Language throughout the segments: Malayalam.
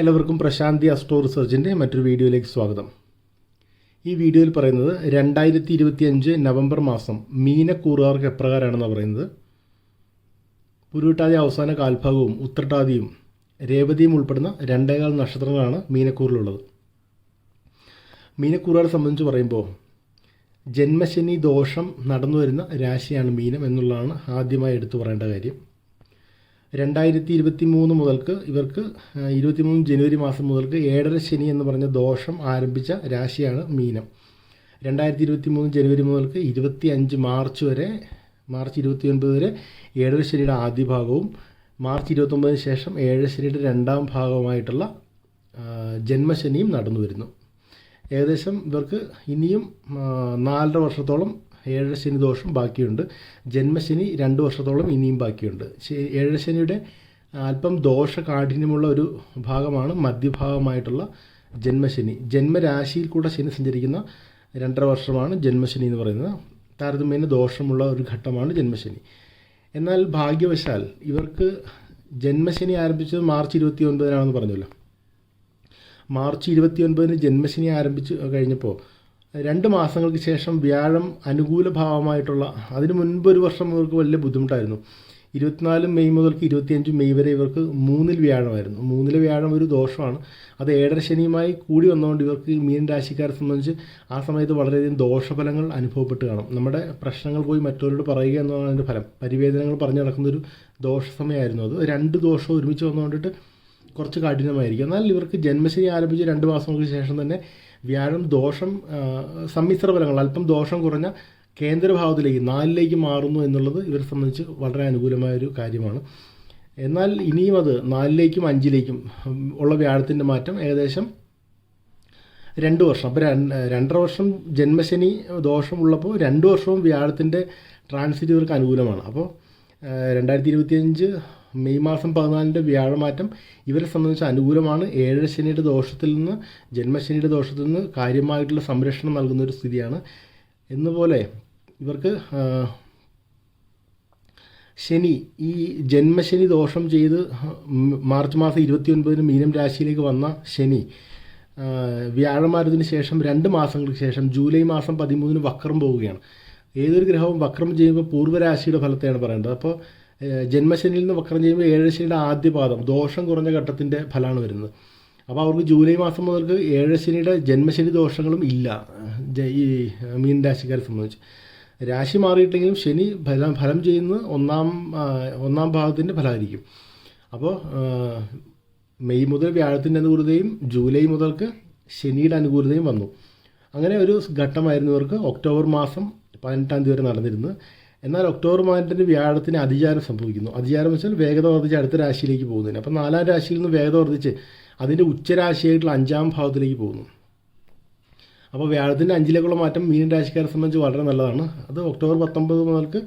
എല്ലാവർക്കും പ്രശാന്തി അസ്ട്രോ റിസർച്ചിന്റെ മറ്റൊരു വീഡിയോയിലേക്ക് സ്വാഗതം. ഈ വീഡിയോയിൽ പറയുന്നത് രണ്ടായിരത്തി ഇരുപത്തിയഞ്ച് നവംബർ മാസം മീനക്കൂറുകാർക്ക് എപ്രകാരമാണെന്ന് പറയുന്നത്. പുരുട്ടാതി അവസാന കാൽഭാഗവും ഉത്രട്ടാതിയും രേവതിയും ഉൾപ്പെടുന്ന രണ്ടേകാൽ നക്ഷത്രങ്ങളാണ് മീനക്കൂറിലുള്ളത്. മീനക്കൂറുകാരെ സംബന്ധിച്ച് പറയുമ്പോൾ ജന്മശനി ദോഷം നടന്നു വരുന്ന രാശിയാണ് മീനം എന്നുള്ളതാണ് ആദ്യമായി എടുത്തു പറയേണ്ട കാര്യം. രണ്ടായിരത്തി ഇരുപത്തി മൂന്ന് മുതൽക്ക് ഇവർക്ക് ഇരുപത്തി മൂന്ന് ജനുവരി മാസം മുതൽക്ക് ഏഴര ശനി എന്ന് പറഞ്ഞ ദോഷം ആരംഭിച്ച രാശിയാണ് മീനം. രണ്ടായിരത്തി ഇരുപത്തി മൂന്ന് ജനുവരി മുതൽക്ക് ഇരുപത്തി അഞ്ച് മാർച്ച് വരെ മാർച്ച് ഇരുപത്തി ഒൻപത് വരെ ഏഴര ശനിയുടെ ആദ്യ ഭാഗവും മാർച്ച് ഇരുപത്തൊമ്പതിന് ശേഷം ഏഴര ശനിയുടെ രണ്ടാം ഭാഗവുമായിട്ടുള്ള ജന്മശനിയും നടന്നു വരുന്നു. ഏകദേശം ഇവർക്ക് ഇനിയും നാലര വർഷത്തോളം ഏഴര ശനി ദോഷം ബാക്കിയുണ്ട്. ജന്മശനി രണ്ട് വർഷത്തോളം ഇനിയും ബാക്കിയുണ്ട്. ഏഴര ശനിയുടെ അല്പം ദോഷ കാഠിന്യമുള്ള ഒരു ഭാഗമാണ് മധ്യഭാഗമായിട്ടുള്ള ജന്മശനി. ജന്മരാശിയിൽ കൂടെ ശനി സഞ്ചരിക്കുന്ന രണ്ടര വർഷമാണ് ജന്മശനി എന്ന് പറയുന്നത്. താരതമ്യേന ദോഷമുള്ള ഒരു ഘട്ടമാണ് ജന്മശനി. എന്നാൽ ഭാഗ്യവശാൽ ഇവർക്ക് ജന്മശനി ആരംഭിച്ചത് മാർച്ച് ഇരുപത്തി ഒൻപതിനാണെന്ന് പറഞ്ഞല്ലോ. മാർച്ച് ഇരുപത്തി ഒൻപതിന് ജന്മശനി ആരംഭിച്ചു കഴിഞ്ഞപ്പോൾ രണ്ട് മാസങ്ങൾക്ക് ശേഷം വ്യാഴം അനുകൂല ഭാവമായിട്ടുള്ള അതിന് മുൻപ് ഒരു വർഷം ഇവർക്ക് വലിയ ബുദ്ധിമുട്ടായിരുന്നു. ഇരുപത്തിനാല് മെയ് മുതൽക്ക് ഇരുപത്തിയഞ്ച് മെയ് വരെ ഇവർക്ക് മൂന്നിൽ വ്യാഴമായിരുന്നു. മൂന്നിൽ വ്യാഴം ഒരു ദോഷമാണ്. അത് ഏഴര ശനിയുമായി കൂടി വന്നുകൊണ്ട് ഇവർക്ക് മീൻ രാശിക്കാരെ സംബന്ധിച്ച് ആ സമയത്ത് വളരെയധികം ദോഷഫലങ്ങൾ അനുഭവപ്പെട്ട് കാണും. നമ്മുടെ പ്രശ്നങ്ങൾ പോയി മറ്റവരോട് പറയുക എന്നതാണ് അതിന്റെ ഫലം. പരിവേദനകൾ പറഞ്ഞു നടക്കുന്നൊരു ദോഷ സമയമായിരുന്നു അത്. രണ്ട് ദോഷം ഒരുമിച്ച് വന്നുകൊണ്ടിട്ട് കുറച്ച് കഠിനമായിരിക്കും. എന്നാൽ ഇവർക്ക് ജന്മശനി ആരംഭിച്ച് രണ്ട് മാസങ്ങൾക്ക് ശേഷം തന്നെ വ്യാഴം ദോഷം സമ്മിശ്ര ഫലങ്ങൾ അല്പം ദോഷം കുറഞ്ഞ കേന്ദ്രഭാവത്തിലേക്ക് നാലിലേക്ക് മാറുന്നു എന്നുള്ളത് ഇവരെ സംബന്ധിച്ച് വളരെ അനുകൂലമായ ഒരു കാര്യമാണ്. എന്നാൽ ഇനിയും അത് നാലിലേക്കും അഞ്ചിലേക്കും ഉള്ള വ്യാഴത്തിന്റെ മാറ്റം ഏകദേശം രണ്ട് വർഷം. അപ്പോൾ രണ്ടര വർഷം ജന്മശനി ദോഷമുള്ളപ്പോൾ രണ്ട് വർഷവും വ്യാഴത്തിന്റെ ട്രാൻസിറ്റ് ഇവർക്ക് അനുകൂലമാണ്. അപ്പോൾ രണ്ടായിരത്തി ഇരുപത്തിയഞ്ച് മെയ് മാസം പതിനാലിന്റെ വ്യാഴമാറ്റം ഇവരെ സംബന്ധിച്ച് അനുകൂലമാണ്. ഏഴര ശനിയുടെ ദോഷത്തിൽ നിന്ന് ജന്മശനിയുടെ ദോഷത്തിൽ നിന്ന് കാര്യമായിട്ടുള്ള സംരക്ഷണം നൽകുന്ന ഒരു സ്ഥിതിയാണ്. എന്നുപോലെ ഇവർക്ക് ശനി ഈ ജന്മശനി ദോഷം ചെയ്ത് മാർച്ച് മാസം ഇരുപത്തി ഒൻപതിന് മീനം രാശിയിലേക്ക് വന്ന ശനി വ്യാഴമാരതിന് ശേഷം രണ്ട് മാസങ്ങൾക്ക് ശേഷം ജൂലൈ മാസം പതിമൂന്നിന് വക്രം പോവുകയാണ്. ഏതൊരു ഗ്രഹവും വക്രം ചെയ്യുമ്പോൾ പൂർവരാശിയുടെ ഫലത്തെയാണ് പറയേണ്ടത്. അപ്പോൾ ജന്മശനിയിൽ നിന്ന് വക്രം ചെയ്യുമ്പോൾ ഏഴശനിയുടെ ആദ്യ പാദം ദോഷം കുറഞ്ഞ ഘട്ടത്തിന്റെ ഫലമാണ് വരുന്നത്. അപ്പോൾ അവർക്ക് ജൂലൈ മാസം മുതൽക്ക് ഏഴശനിയുടെ ജന്മശനി ദോഷങ്ങളും ഇല്ല. ഈ മീൻ രാശിക്കാരെ സംബന്ധിച്ച്. രാശി മാറിയിട്ടെങ്കിലും ശനി ഫലം ഫലം ചെയ്യുന്നത് ഒന്നാം ഒന്നാം ഭാഗത്തിന്റെ ഫലമായിരിക്കും. അപ്പോൾ മെയ് മുതൽ വ്യാഴത്തിന്റെ അനുകൂലതയും ജൂലൈ മുതൽക്ക് ശനിയുടെ അനുകൂലതയും വന്നു. അങ്ങനെ ഒരു ഘട്ടമായിരുന്നു ഇവർക്ക് ഒക്ടോബർ മാസം പതിനെട്ടാം തീയതി വരെ നടന്നിരുന്നു. എന്നാൽ ഒക്ടോബർ മാസത്തിന് വ്യാഴത്തിന് അതിചാരം സംഭവിക്കുന്നു. അതിചാരം വെച്ചാൽ വേഗത വർദ്ധിച്ച് അടുത്ത രാശിയിലേക്ക് പോകുന്നതിന്. അപ്പോൾ നാലാം രാശിയിൽ നിന്ന് വേഗത വർദ്ധിച്ച് അതിന്റെ ഉച്ചരാശിയായിട്ടുള്ള അഞ്ചാം ഭാവത്തിലേക്ക് പോകുന്നു. അപ്പോൾ വ്യാഴത്തിന്റെ അഞ്ചിലേക്കുള്ള മാറ്റം മീൻ രാശിക്കാരെ സംബന്ധിച്ച് വളരെ നല്ലതാണ്. അത് ഒക്ടോബർ പത്തൊമ്പത് മുതൽക്ക്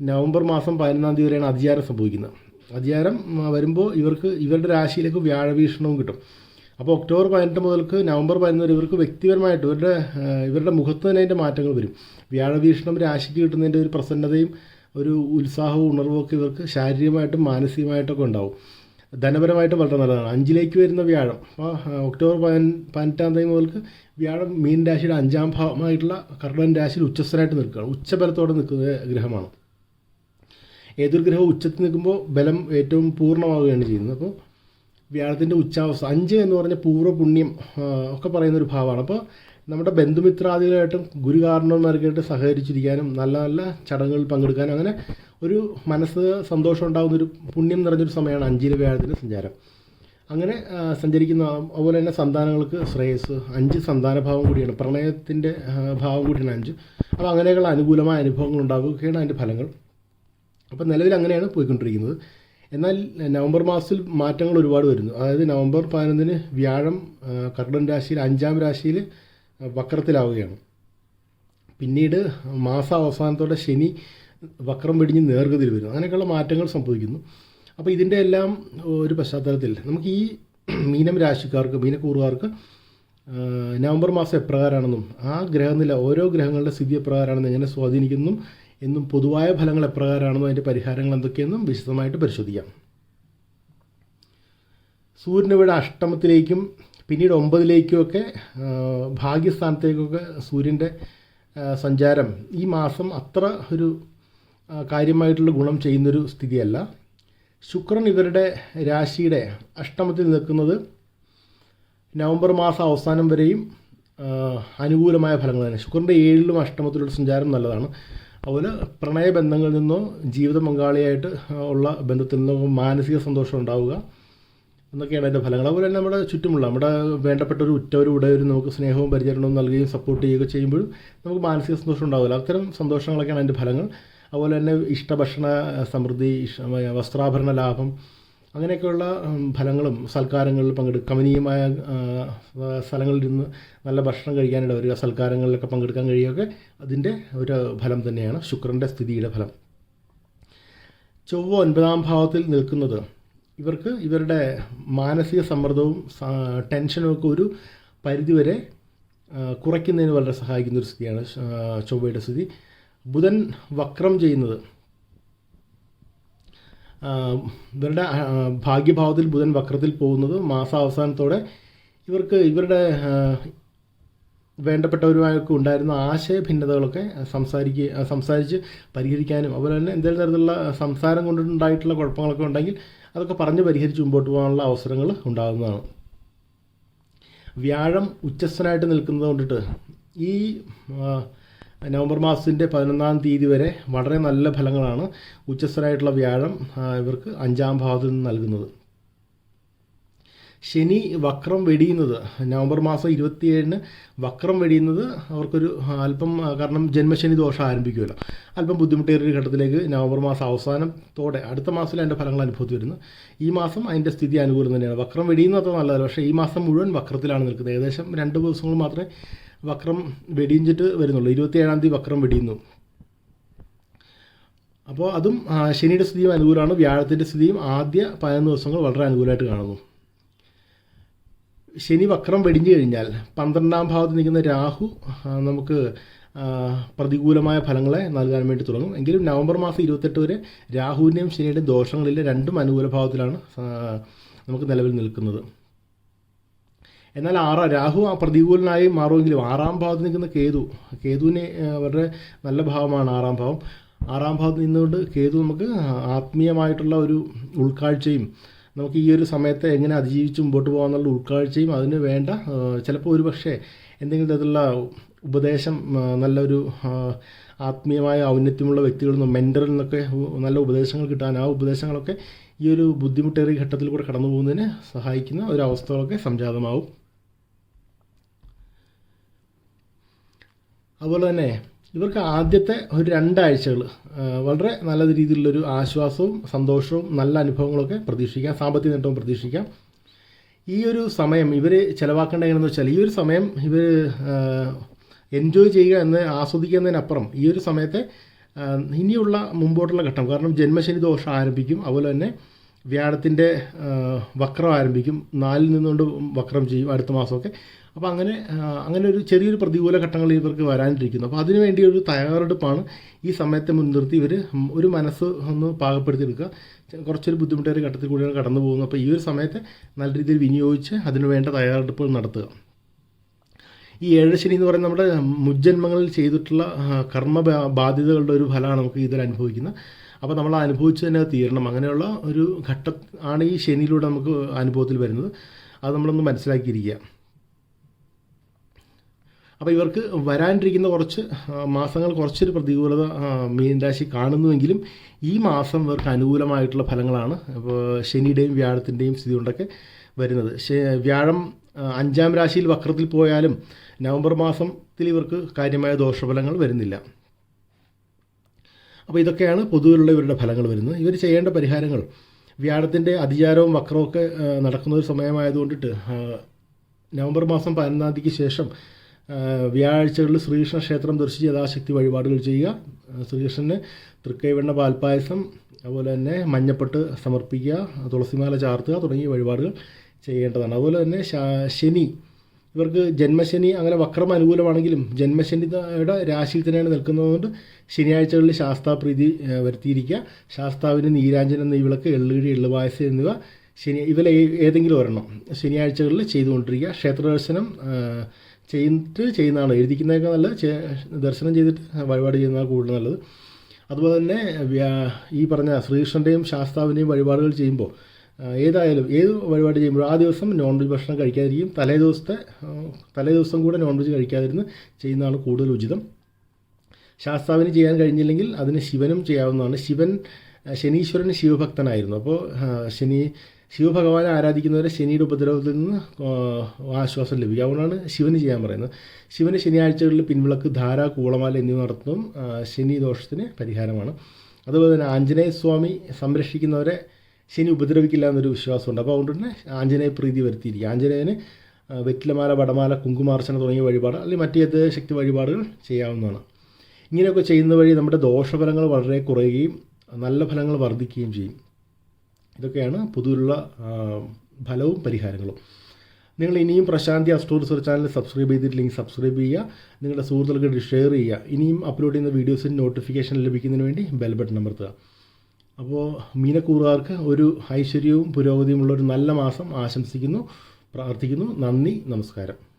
നവംബർ മാസം പതിനൊന്നാം തീയതി വരെയാണ് അതിചാരം സംഭവിക്കുന്നത്. അതിചാരം വരുമ്പോൾ ഇവർക്ക് ഇവരുടെ രാശിയിലേക്ക് വ്യാഴവീക്ഷണവും കിട്ടും. അപ്പോൾ ഒക്ടോബർ പതിനെട്ട് മുതൽക്ക് നവംബർ പതിനൊന്ന് വരെ ഇവർക്ക് വ്യക്തിപരമായിട്ട് ഇവരുടെ ഇവരുടെ മുഖത്ത് തന്നെ അതിന്റെ മാറ്റങ്ങൾ വരും. വ്യാഴവീക്ഷണം രാശിക്ക് കിട്ടുന്നതിന്റെ ഒരു പ്രസന്നതയും ഒരു ഉത്സാഹവും ഉണർവും ഒക്കെ ഇവർക്ക് ശാരീരികമായിട്ടും മാനസികമായിട്ടൊക്കെ ഉണ്ടാവും. ധനപരമായിട്ട് വളരെ നല്ലതാണ്. അഞ്ചിലേക്ക് വരുന്ന വ്യാഴം അപ്പോൾ ഒക്ടോബർ പതിന പതിനെട്ടാം തീയതി മുതൽക്ക് വ്യാഴം മീൻ രാശിയുടെ അഞ്ചാം ഭാഗമായിട്ടുള്ള കർണൻ രാശിയിൽ ഉച്ചസ്ഥനായിട്ട് നിൽക്കുകയാണ്. ഉച്ചബലത്തോടെ നിൽക്കുന്ന ഗ്രഹമാണ്. ഏതൊരു ഗ്രഹവും ഉച്ചത്തിൽ നിൽക്കുമ്പോൾ ബലം ഏറ്റവും പൂർണമാവുകയാണ് ചെയ്യുന്നത്. അപ്പോൾ വ്യാഴത്തിന്റെ ഉച്ചാവസ്ഥ. അഞ്ച് എന്ന് പറഞ്ഞ പൂർവ പുണ്യം ഒക്കെ പറയുന്ന ഒരു ഭാവമാണ്. അപ്പോൾ നമ്മുടെ ബന്ധുമിത്രാദികളായിട്ടും ഗുരുകാരണന്മാർക്കായിട്ട് സഹകരിച്ചിരിക്കാനും നല്ല നല്ല ചടങ്ങുകളിൽ പങ്കെടുക്കാനും അങ്ങനെ ഒരു മനസ്സ് സന്തോഷം ഉണ്ടാകുന്ന ഒരു പുണ്യം നിറഞ്ഞൊരു സമയമാണ് അഞ്ചിലെ വ്യാഴത്തിന്റെ സഞ്ചാരം. അങ്ങനെ സഞ്ചരിക്കുന്ന അതുപോലെ തന്നെ സന്താനങ്ങൾക്ക് ശ്രേയസ് അഞ്ച് സന്താന ഭാവം കൂടിയാണ്. പ്രണയത്തിന്റെ ഭാവം കൂടിയാണ് അഞ്ച്. അപ്പോൾ അങ്ങനെയുള്ള അനുകൂലമായ അനുഭവങ്ങൾ ഉണ്ടാവുകയാണ് അതിന്റെ ഫലങ്ങൾ. അപ്പോൾ നിലവിൽ അങ്ങനെയാണ് പോയിക്കൊണ്ടിരിക്കുന്നത്. എന്നാൽ നവംബർ മാസത്തിൽ മാറ്റങ്ങൾ ഒരുപാട് വരുന്നു. അതായത് നവംബർ പതിനൊന്നിന് വ്യാഴം കർഡൻ രാശിയിൽ അഞ്ചാം രാശിയിൽ വക്രത്തിലാവുകയാണ്. പിന്നീട് മാസ അവസാനത്തോടെ ശനി വക്രം വെടിഞ്ഞ് നേർഗതിയിൽ വരുന്നു. അങ്ങനെയൊക്കെയുള്ള മാറ്റങ്ങൾ സംഭവിക്കുന്നു. അപ്പോൾ ഇതിന്റെ എല്ലാം ഒരു പശ്ചാത്തലത്തിൽ നമുക്ക് ഈ മീനം രാശിക്കാർക്ക് മീനക്കൂറുകാർക്ക് നവംബർ മാസം എപ്രകാരമാണെന്നും ആ ഗ്രഹനില ഓരോ ഗ്രഹങ്ങളുടെ സ്ഥിതി എപ്രകാരമാണെന്ന് എങ്ങനെ സ്വാധീനിക്കുന്നു എന്നും പൊതുവായ ഫലങ്ങൾ എപ്രകാരമാണെന്നും അതിന്റെ പരിഹാരങ്ങൾ എന്തൊക്കെയെന്നും വിശദമായിട്ട് പരിശോധിക്കാം. സൂര്യൻ ഇവിടെ അഷ്ടമത്തിലേക്കും പിന്നീട് ഒമ്പതിലേക്കുമൊക്കെ ഭാഗ്യസ്ഥാനത്തേക്കൊക്കെ സൂര്യന്റെ സഞ്ചാരം ഈ മാസം അത്ര ഒരു കാര്യമായിട്ടുള്ള ഗുണം ചെയ്യുന്നൊരു സ്ഥിതിയല്ല. ശുക്രൻ ഇവരുടെ രാശിയുടെ അഷ്ടമത്തിൽ നിൽക്കുന്നത് നവംബർ മാസം അവസാനം വരെയും അനുകൂലമായ ഫലങ്ങൾ തന്നെ. ശുക്രന്റെ ഏഴിലും അഷ്ടമത്തിലുള്ള സഞ്ചാരം നല്ലതാണ്. അതുപോലെ പ്രണയബന്ധങ്ങളിൽ നിന്നോ ജീവിത പങ്കാളിയായിട്ട് ഉള്ള ബന്ധത്തിൽ നിന്നോ മാനസിക സന്തോഷം ഉണ്ടാവുക. എന്നൊക്കെയാണ് അതിന്റെ ഫലങ്ങൾ. അതുപോലെ തന്നെ നമ്മുടെ ചുറ്റുമുള്ള നമ്മുടെ വേണ്ടപ്പെട്ട ഒരു ഉറ്റവരും ഒരു നമുക്ക് സ്നേഹവും പരിചരണവും നൽകുകയും സപ്പോർട്ട് ചെയ്യുകയൊക്കെ ചെയ്യുമ്പോഴും നമുക്ക് മാനസിക സന്തോഷം ഉണ്ടാവില്ല. അത്തരം സന്തോഷങ്ങളൊക്കെയാണ് അതിന്റെ ഫലങ്ങൾ. അതുപോലെ തന്നെ ഇഷ്ടഭക്ഷണ സമൃദ്ധി വസ്ത്രാഭരണ ലാഭം അങ്ങനെയൊക്കെയുള്ള ഫലങ്ങളും സൽക്കാരങ്ങളിൽ പങ്കെടുക്കുക കമനീയമായ സ്ഥലങ്ങളിൽ ഇരുന്ന് നല്ല ഭക്ഷണം കഴിക്കാനിട വരിക സൽക്കാരങ്ങളിലൊക്കെ പങ്കെടുക്കാൻ കഴിയുകയൊക്കെ അതിന്റെ ഒരു ഫലം തന്നെയാണ് ശുക്രന്റെ സ്ഥിതിയുടെ ഫലം. ചൊവ്വ ഒൻപതാം ഭാവത്തിൽ നിൽക്കുന്നത് ഇവർക്ക് ഇവരുടെ മാനസിക സമ്മർദ്ദവും ടെൻഷനും ഒക്കെ ഒരു പരിധിവരെ കുറയ്ക്കുന്നതിന് വളരെ സഹായിക്കുന്ന ഒരു സ്ഥിതിയാണ് ചൊവ്വയുടെ സ്ഥിതി. ബുധൻ വക്രം ചെയ്യുന്നത് ഇവരുടെ ഭാഗ്യഭാവത്തിൽ ബുധൻ വക്രത്തിൽ പോകുന്നത് മാസാവസാനത്തോടെ ഇവർക്ക് ഇവരുടെ വേണ്ടപ്പെട്ടവരുമായൊക്കെ ഉണ്ടായിരുന്ന ആശയ ഭിന്നതകളൊക്കെ സംസാരിക്കുക സംസാരിച്ച് പരിഹരിക്കാനും അതുപോലെ തന്നെ എന്തെങ്കിലും തരത്തിലുള്ള സംസാരം കൊണ്ടുണ്ടായിട്ടുള്ള കുഴപ്പങ്ങളൊക്കെ ഉണ്ടെങ്കിൽ അതൊക്കെ പറഞ്ഞ് പരിഹരിച്ച് മുമ്പോട്ട് പോകാനുള്ള അവസരങ്ങൾ ഉണ്ടാകുന്നതാണ്. വ്യാഴം ഉച്ചസ്ഥനായിട്ട് നിൽക്കുന്നത് കൊണ്ടിട്ട് ഈ നവംബർ മാസത്തിന്റെ പതിനൊന്നാം തീയതി വരെ വളരെ നല്ല ഫലങ്ങളാണ് ഉച്ചസ്ഥരായിട്ടുള്ള വ്യാഴം ഇവർക്ക് അഞ്ചാം ഭാവത്തിൽ നിന്ന് നൽകുന്നത്. ശനി വക്രം വെടിയുന്നത് നവംബർ മാസം ഇരുപത്തിയേഴിന് വക്രം വെടിയുന്നത് അവർക്കൊരു അല്പം കാരണം ജന്മശനി ദോഷം ആരംഭിക്കുമല്ലോ. അല്പം ബുദ്ധിമുട്ടേറിയ ഒരു ഘട്ടത്തിലേക്ക് നവംബർ മാസം അവസാനത്തോടെ അടുത്ത മാസത്തിൽ അതിന്റെ ഫലങ്ങൾ അനുഭവത്തിൽ വരുന്നു. ഈ മാസം അതിന്റെ സ്ഥിതി അനുകൂലം തന്നെയാണ്. വക്രം വെടിയുന്നത് അത്ര നല്ലതല്ല പക്ഷേ ഈ മാസം മുഴുവൻ വക്രത്തിലാണ് നിൽക്കുന്നത്. ഏകദേശം രണ്ട് ദിവസങ്ങൾ മാത്രമേ വക്രം വെടിഞ്ഞിട്ട് വരുന്നുള്ളൂ. ഇരുപത്തിയേഴാം തീയതി വക്രം വെടിയുന്നു. അപ്പോൾ അതും ശനിയുടെ സ്ഥിതിയും അനുകൂലമാണ്. വ്യാഴത്തിന്റെ സ്ഥിതിയും ആദ്യ പതിനൊന്ന് ദിവസങ്ങൾ വളരെ അനുകൂലമായിട്ട് കാണുന്നു. ശനി വക്രം വെടിഞ്ഞു കഴിഞ്ഞാൽ പന്ത്രണ്ടാം ഭാവത്ത് നിൽക്കുന്ന രാഹു നമുക്ക് പ്രതികൂലമായ ഫലങ്ങളെ നൽകാൻ വേണ്ടി തുടങ്ങും. എങ്കിലും നവംബർ മാസം ഇരുപത്തെട്ട് വരെ രാഹുവിന്റെയും ശനിയുടെയും ദോഷങ്ങളിലെ രണ്ടും അനുകൂല ഭാവത്തിലാണ് നമുക്ക് നിലവിൽ നിൽക്കുന്നത്. എന്നാൽ ആറാം രാഹു ആ പ്രതികൂലനായി മാറുമെങ്കിലും ആറാം ഭാവത്ത് നിൽക്കുന്ന കേതു കേതുവിനെ അവരുടെ നല്ല ഭാവമാണ് ആറാം ഭാവം. ആറാം ഭാവത്ത് നിന്നുകൊണ്ട് കേതു നമുക്ക് ആത്മീയമായിട്ടുള്ള ഒരു ഉൾക്കാഴ്ചയും നമുക്ക് ഈ ഒരു സമയത്തെ എങ്ങനെ അതിജീവിച്ച് മുമ്പോട്ട് പോകാമെന്നുള്ള ഉൾക്കാഴ്ചയും അതിന് വേണ്ട ചിലപ്പോൾ ഒരു പക്ഷേ എന്തെങ്കിലും തരത്തിലുള്ള ഉപദേശം നല്ലൊരു ആത്മീയമായ ഔന്നത്യമുള്ള വ്യക്തികളിൽ നിന്നും മെന്ററിൽ നിന്നൊക്കെ നല്ല ഉപദേശങ്ങൾ കിട്ടാൻ ആ ഉപദേശങ്ങളൊക്കെ ഈ ഒരു ബുദ്ധിമുട്ടേറിയ ഘട്ടത്തിൽ കൂടെ കടന്നു പോകുന്നതിന് സഹായിക്കുന്ന ഒരു അവസ്ഥകളൊക്കെ സംജാതമാവും. അതുപോലെ തന്നെ ഇവർക്ക് ആദ്യത്തെ ഒരു രണ്ടാഴ്ചകൾ വളരെ നല്ല രീതിയിലുള്ളൊരു ആശ്വാസവും സന്തോഷവും നല്ല അനുഭവങ്ങളൊക്കെ പ്രതീക്ഷിക്കാം സാമ്പത്തിക നേട്ടവും പ്രതീക്ഷിക്കാം. ഈ ഒരു സമയം ഇവർ ചിലവാക്കേണ്ട എങ്ങനെയെന്ന് വെച്ചാൽ ഈ ഒരു സമയം ഇവർ എൻജോയ് ചെയ്യുക എന്ന് ആസ്വദിക്കുന്നതിനപ്പുറം ഈ ഒരു സമയത്തെ ഇനിയുള്ള മുമ്പോട്ടുള്ള ഘട്ടം കാരണം ജന്മശനി ദോഷം ആരംഭിക്കും. അതുപോലെ തന്നെ വ്യാഴത്തിന്റെ വക്രം ആരംഭിക്കും. നാലിൽ നിന്നുകൊണ്ട് വക്രം ചെയ്യും അടുത്ത മാസമൊക്കെ. അപ്പോൾ അങ്ങനെ അങ്ങനെ ഒരു ചെറിയൊരു പ്രതികൂല ഘട്ടങ്ങൾ ഇവർക്ക് വരാനിരിക്കുന്നു. അപ്പോൾ അതിനു വേണ്ടി ഒരു തയ്യാറെടുപ്പാണ് ഈ സമയത്തെ മുൻനിർത്തി ഇവർ ഒരു മനസ്സ് ഒന്ന് പാകപ്പെടുത്തിയെടുക്കുക. കുറച്ചൊരു ബുദ്ധിമുട്ടേറിയ ഘട്ടത്തിൽ കൂടിയാണ് കടന്നു പോകുന്നത്. അപ്പോൾ ഈ ഒരു സമയത്തെ നല്ല രീതിയിൽ വിനിയോഗിച്ച് അതിനു വേണ്ട തയ്യാറെടുപ്പുകൾ നടത്തുക. ഈ ഏഴശനി എന്ന് പറയുന്നത് നമ്മുടെ മുജ്ജന്മങ്ങളിൽ ചെയ്തിട്ടുള്ള കർമ്മ ബാധ്യതകളുടെ ഒരു ഫലമാണ് നമുക്ക് ഇതിൽ അനുഭവിക്കുന്നത്. അപ്പോൾ നമ്മൾ അനുഭവിച്ച് തന്നെ തീരണം. അങ്ങനെയുള്ള ഒരു ഘട്ട ആണ് ഈ ശനിയിലൂടെ നമുക്ക് അനുഭവത്തിൽ വരുന്നത്. അത് നമ്മളൊന്ന് മനസ്സിലാക്കിയിരിക്കുക. അപ്പോൾ ഇവർക്ക് വരാനിരിക്കുന്ന കുറച്ച് മാസങ്ങൾ കുറച്ചൊരു പ്രതികൂലത ആ, മീൻ രാശി കാണുന്നുവെങ്കിലും ഈ മാസം ഇവർക്ക് അനുകൂലമായിട്ടുള്ള ഫലങ്ങളാണ് ഇപ്പോൾ ശനിയുടെയും വ്യാഴത്തിന്റെയും സ്ഥിതി കൊണ്ടൊക്കെ വരുന്നത്. വ്യാഴം അഞ്ചാം രാശിയിൽ വക്രത്തിൽ പോയാലും നവംബർ മാസത്തിൽ ഇവർക്ക് കാര്യമായ ദോഷഫലങ്ങൾ വരുന്നില്ല. അപ്പോൾ ഇതൊക്കെയാണ് പൊതുവിലുള്ള ഇവരുടെ ഫലങ്ങൾ വരുന്നത്. ഇവർ ചെയ്യേണ്ട പരിഹാരങ്ങൾ. വ്യാഴത്തിന്റെ അതിചാരവും വക്രവും നടക്കുന്ന ഒരു സമയമായതുകൊണ്ടിട്ട് നവംബർ മാസം പതിനൊന്നാം തീയതിക്ക് ശേഷം വ്യാഴാഴ്ചകളിൽ ശ്രീകൃഷ്ണ ക്ഷേത്രം ദർശിച്ച് യഥാശക്തി വഴിപാടുകൾ ചെയ്യുക. ശ്രീകൃഷ്ണന് തൃക്കൈവെണ്ണ പാൽപ്പായസം അതുപോലെ തന്നെ മഞ്ഞപ്പെട്ട് സമർപ്പിക്കുക തുളസിമാല ചാർത്തുക തുടങ്ങിയ വഴിപാടുകൾ ചെയ്യേണ്ടതാണ്. അതുപോലെ തന്നെ ശനി ഇവർക്ക് ജന്മശനി അങ്ങനെ വക്രം അനുകൂലമാണെങ്കിലും ജന്മശനിയുടെ രാശിയിൽ തന്നെയാണ് നിൽക്കുന്നതുകൊണ്ട് ശനിയാഴ്ചകളിൽ ശാസ്താപ്രീതി വരുത്തിയിരിക്കുക. ശാസ്താവിന് നീരാഞ്ജനം നെയ്വിളക്ക് എള്ളുകിഴി എള്ളുപായസം എന്നിവ ശനി ഇതിൽ ഏതെങ്കിലും ഒരെണ്ണം ശനിയാഴ്ചകളിൽ ചെയ്തുകൊണ്ടിരിക്കുക. ക്ഷേത്ര ദർശനം ചെയ്തിട്ട് ചെയ്യുന്നതാണ്. എഴുതിക്കുന്നതൊക്കെ നല്ലത്. ദർശനം ചെയ്തിട്ട് വഴിപാട് ചെയ്യുന്നതാണ് കൂടുതൽ നല്ലത്. അതുപോലെ തന്നെ ഈ പറഞ്ഞ ശ്രീകൃഷ്ണന്റെയും ശാസ്താവിന്റെയും വഴിപാടുകൾ ചെയ്യുമ്പോൾ ഏതായാലും ഏത് പരിപാടി ചെയ്യുമ്പോഴും ആ ദിവസം നോൺ വെജ് ഭക്ഷണം കഴിക്കാതിരിക്കും. തലേ ദിവസത്തെ തലേ ദിവസം കൂടെ നോൺ വെജ് കഴിക്കാതിരുന്ന് ചെയ്യുന്നതാണ് കൂടുതൽ ഉചിതം. ശാസ്താവിന് ചെയ്യാൻ കഴിഞ്ഞില്ലെങ്കിൽ അതിന് ശിവനും ചെയ്യാവുന്നതാണ്. ശിവൻ ശനീശ്വരൻ ശിവഭക്തനായിരുന്നു. അപ്പോൾ ശനി ശിവഭഗവാനെ ആരാധിക്കുന്നവരെ ശനിയുടെ ഉപദ്രവത്തിൽ നിന്ന് ആശ്വാസം ലഭിക്കും അതുകൊണ്ടാണ് ശിവന് ചെയ്യാൻ പറയുന്നത്. ശിവന് ശനിയാഴ്ചകളിൽ പിൻവിളക്ക് ധാര കൂളമാല എന്നിവ നടത്തുന്നതും ആ, ശനി ദോഷത്തിന് പരിഹാരമാണ്. അതുപോലെ തന്നെ ആഞ്ജനേയ സ്വാമി സംരക്ഷിക്കുന്നവരെ ശനി ഉപദ്രവിക്കില്ല എന്നൊരു വിശ്വാസമുണ്ട്. അപ്പോൾ അതുകൊണ്ട് തന്നെ ആഞ്ജനേയ പ്രീതി വരുത്തിയിരിക്കുക. ആഞ്ജനേയന് വെറ്റിലമാല വടമാല കുങ്കുമാർച്ചന തുടങ്ങിയ വഴിപാട് അല്ലെങ്കിൽ മറ്റേത് ശക്തി വഴിപാടുകൾ ചെയ്യാവുന്നതാണ്. ഇങ്ങനെയൊക്കെ ചെയ്യുന്ന വഴി നമ്മുടെ ദോഷഫലങ്ങൾ വളരെ കുറയുകയും നല്ല ഫലങ്ങൾ വർദ്ധിക്കുകയും ചെയ്യും. ഇതൊക്കെയാണ് പൊതുവിലുള്ള ഫലവും പരിഹാരങ്ങളും. നിങ്ങൾ ഇനിയും Prashanti astro research channel subscribe ചെയ്തിട്ടില്ലെങ്കിൽ സബ്സ്ക്രൈബ് ചെയ്യുക. നിങ്ങളുടെ സുഹൃത്തുക്കൾക്ക് ഷെയർ ചെയ്യുക. ഇനിയും അപ്ലോഡ് ചെയ്യുന്ന വീഡിയോസിന് നോട്ടിഫിക്കേഷൻ ലഭിക്കുന്നതിന് വേണ്ടി ബെൽ ബട്ടൺ അമർത്തുക. അപ്പോൾ മീനക്കൂറുകാർക്ക് ഒരു ഐശ്വര്യവും പുരോഗതിയുമുള്ള ഒരു നല്ല മാസം ആശംസിക്കുന്നു പ്രാർത്ഥിക്കുന്നു. നന്ദി നമസ്കാരം.